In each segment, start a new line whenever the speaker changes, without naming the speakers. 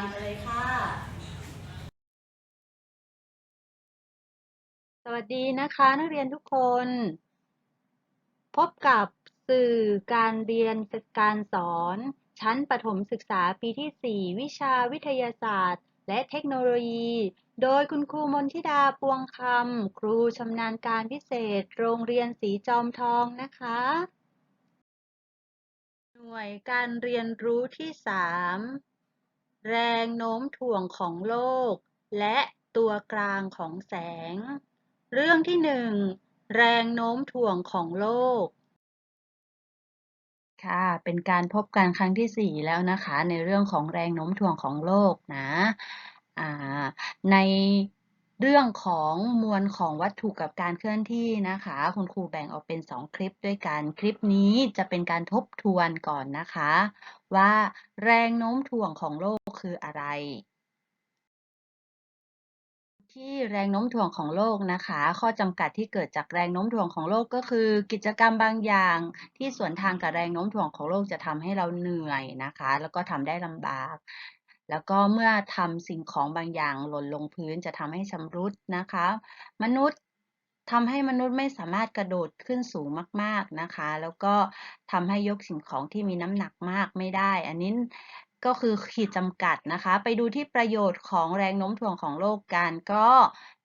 ามกันเลยค่ะ
สวัสดีนะคะนักเรียนทุกคน พบกับสื่อการเรียนการสอน ชั้นประถมศึกษาปีที่ 4 วิชาวิทยาศาสตร์ และเทคโนโลยี โดยคุณครูมนทิดาปวงคำครูชำนาญการพิเศษ โรงเรียนสีจอมทองนะคะหน่วยการเรียนรู้ที่ 3 แรงโน้มถ่วงของโลก และตัวกลางของแสง เรื่องที่หนึ่งแรงโน้มถ่วงของโลก ค่ะ เป็นการพบกันครั้งที่สี่แล้วนะคะ ในเรื่องของแรงโน้มถ่วงของโลกนะ ใน เรื่องของมวลของวัตถุกับการเคลื่อนที่นะคะ คุณครูแบ่งออกเป็นสองคลิปด้วยกันคลิปนี้จะเป็นการทบทวนก่อนนะคะ ว่าแรงโน้มถ่วงของโลกคืออะไร ที่แรงโน้มถ่วงของโลกนะคะ ข้อจำกัดที่เกิดจากแรงโน้มถ่วงของโลกก็คือ กิจกรรมบางอย่าง ที่สวนทางกับแรงโน้มถ่วงของโลกจะทำให้เราเหนื่อยนะคะ แล้วก็ทำได้ลำบาก แล้วก็เมื่อทำสิ่งของบางอย่างหล่นลงพื้นจะทำให้ชำรุดนะคะ มนุษย์ทำให้มนุษย์ไม่สามารถกระโดดขึ้นสูงมาก ๆนะคะ แล้วก็ทำให้ยกสิ่งของที่มีน้ำหนักมากไม่ได้ อันนี้ก็คือขีดจำกัดนะคะ ไปดูที่ประโยชน์ของแรงโน้มถ่วงของโลกกันก็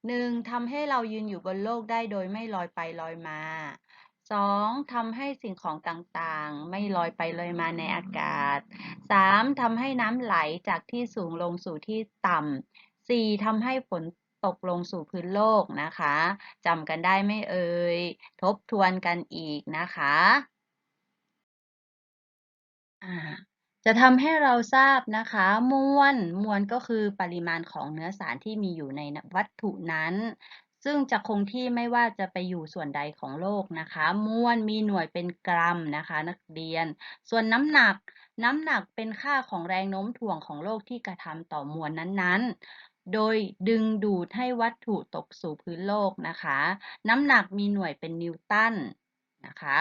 หนึ่งทำให้เรายืนอยู่บนโลกได้โดยไม่ลอยไปลอยมา สองทำให้สิ่งของต่างๆ ไม่ลอยไปลอยมาในอากาศสามทำให้น้ำไหลจากที่สูงลงสู่ที่ต่ำสี่ทำให้ฝนตกลงสู่พื้นโลกนะคะจำกันได้ไม่เอ่ย ทบทวนกันอีกนะคะจะทำให้เราทราบนะคะ มวลมวลก็คือปริมาณของเนื้อสารที่มีอยู่ในวัตถุนั้น ซึ่งจะคงที่ไม่ว่าจะไปอยู่ส่วนใดของโลกนะคะ มวลมีหน่วยเป็นกรัมนะคะ นักเรียน ส่วนน้ำหนัก น้ำหนักเป็นค่าของแรงโน้มถ่วงของโลกที่กระทำต่อมวลนั้นๆ โดยดึงดูดให้วัตถุตกสู่พื้นโลกนะคะ น้ำหนักมีหน่วยเป็นนิวตันนะคะ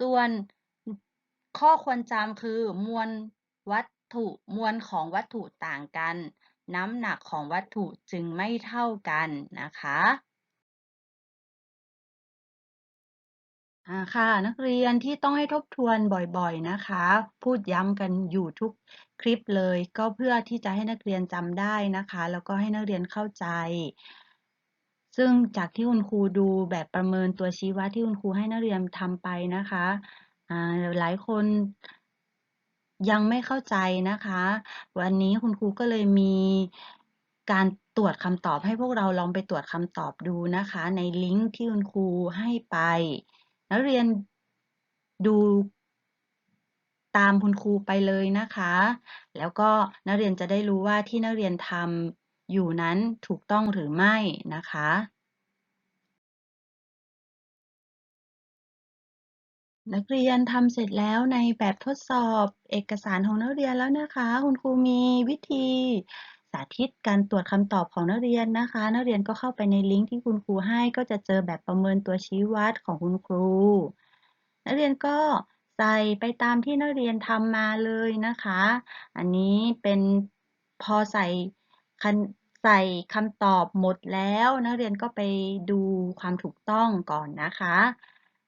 ส่วนข้อควรจำคือมวลวัตถุมวลของวัตถุต่างกัน น้ำหนักของวัตถุจึงไม่เท่ากันนะคะ อ่าค่ะ นักเรียนที่ต้องให้ทบทวนบ่อยๆ นะคะ พูดย้ำกันอยู่ทุกคลิปเลย ก็เพื่อที่จะให้นักเรียนจำได้นะคะ แล้วก็ให้นักเรียนเข้าใจ ซึ่งจากที่คุณครูดูแบบประเมินตัวชี้วัดที่คุณครูให้นักเรียนทำไปนะคะ อ่า หลายคน ยังไม่เข้าใจนะคะ วันนี้คุณครูก็เลยมีการตรวจคำตอบให้พวกเราลองไปตรวจคำตอบดูนะคะ ในลิงก์ที่คุณครูให้ไป นักเรียนดูตามคุณครูไปเลยนะคะ แล้วก็นักเรียนจะได้รู้ว่าที่นักเรียนทำอยู่นั้นถูกต้องหรือไม่นะคะนักเรียนทำเสร็จแล้วในแบบทดสอบเอกสารของนักเรียนแล้วนะคะ คุณครูมีวิธีาธิตการตรวจคำตอบของนักเรียนนะคะ นักเรียนก็เข้าไปในลิงก์ที่คุณครูให้ ก็จะเจอแบบประเมินตัวชี้วัดของคุณครู นักเรียนก็ใส่ไปตามที่นักเรียนทำมาเลยนะคะ อันนี้เป็นพอใส่ใส่คำตอบหมดแล้ว นักเรียนก็ไปดูความถูกต้องก่อนนะคะ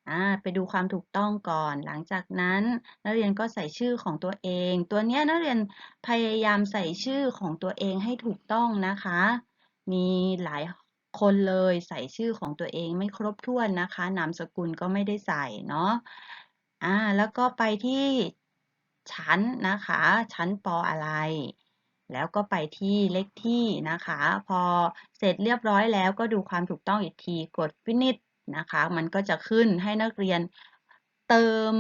อ่าไปดูความถูกต้องก่อน หลังจากนั้น นักเรียนก็ใส่ชื่อของตัวเอง ตัวเนี้ยนักเรียนพยายามใส่ชื่อของตัวเองให้ถูกต้องนะคะ มีหลายคนเลยใส่ชื่อของตัวเองไม่ครบถ้วนนะคะ นามสกุลก็ไม่ได้ใส่เนาะอ่าแล้วก็ไปที่ชั้นนะคะ ชั้นปออะไร แล้วก็ไปที่เลขที่นะคะ พอเสร็จเรียบร้อยแล้วก็ดูความถูกต้องอีกที กดฟิ นะคะ มันก็จะขึ้นให้นักเรียนเติม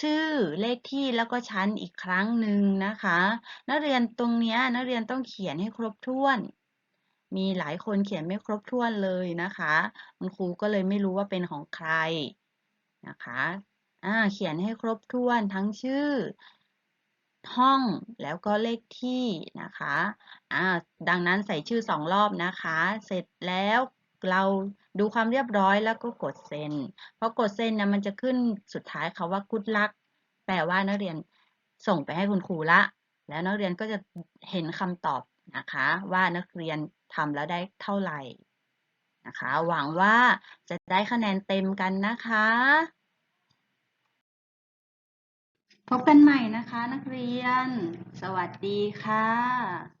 ชื่อเลขที่แล้วก็ชั้นอีกครั้งหนึ่งนะคะ นักเรียนตรงเนี้ยนักเรียนต้องเขียนให้ครบถ้วน มีหลายคนเขียนไม่ครบถ้วนเลยนะคะคุณครูก็เลยไม่รู้ว่าเป็นของใครนะคะอ่าเขียนให้ครบถ้วนทั้งชื่อ ห้องแล้วก็เลขที่นะคะอ่าดังนั้นใส่ชื่อสองรอบนะคะ เสร็จแล้วเรา ดูความเรียบร้อยแล้วก็กดเซ็นพอกดเซ็นนะมันจะขึ้นสุดท้ายคาว่า good luck แปลว่านักเรียนส่งไปให้คุณครูละ แล้วนักเรียนก็จะเห็นคำตอบนะคะ ว่านักเรียนทำแล้วได้เท่าไหร่นะคะ หวังว่าจะได้คะแนนเต็มกันนะคะ พบกันใหม่นะคะนักเรียน สวัสดีค่ะ